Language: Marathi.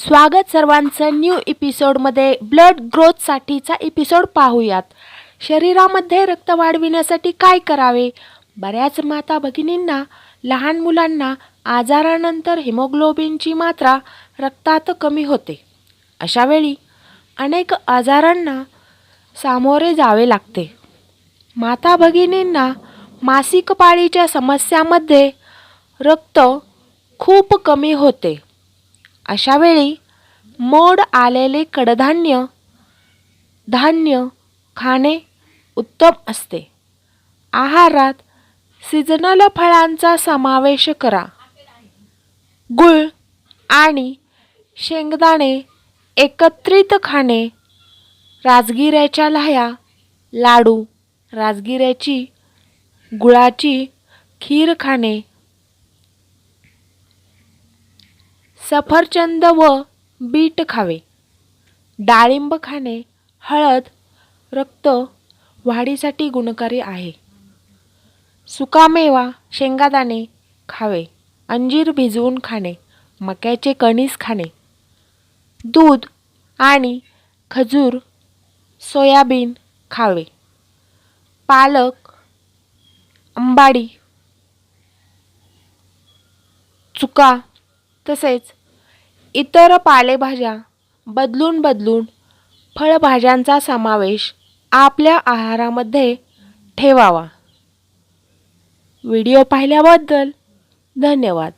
स्वागत सर्वांचं न्यू एपिसोडमध्ये ब्लड ग्रोथसाठीचा एपिसोड पाहूयात. शरीरामध्ये रक्त वाढविण्यासाठी काय करावे? बऱ्याच माता भगिनींना लहान मुलांना आजारानंतर हिमोग्लोबिनची मात्रा रक्तात कमी होते. अशावेळी अनेक आजारांना सामोरे जावे लागते. माता भगिनींना मासिक पाळीच्या समस्यामध्ये रक्त खूप कमी होते. अशा वेळी मोड आलेले कडधान्य धान्य खाणे उत्तम असते. आहारात सीजनल फळांचा समावेश करा. गुळ आणि शेंगदाणे एकत्रित खाणे राजगिऱ्याच्या लाह्या लाडू राजगिऱ्याची गुळाची खीर खाणे सफरचंद व बीट खावे. डाळिंब खाणे हळद रक्त वाढीसाठी गुणकारी आहे. सुकामेवा शेंगादाणे खावे. अंजीर भिजवून खाणे मक्याचे कणीस खाणे. दूध आणि खजूर सोयाबीन खावे. पालक अंबाडी चुका तसेच इतर पालेभाज्या बदलून बदलून फळभाज्यांचा समावेश आपल्या आहारामध्ये ठेवावा. व्हिडिओ पाहिल्याबद्दल धन्यवाद.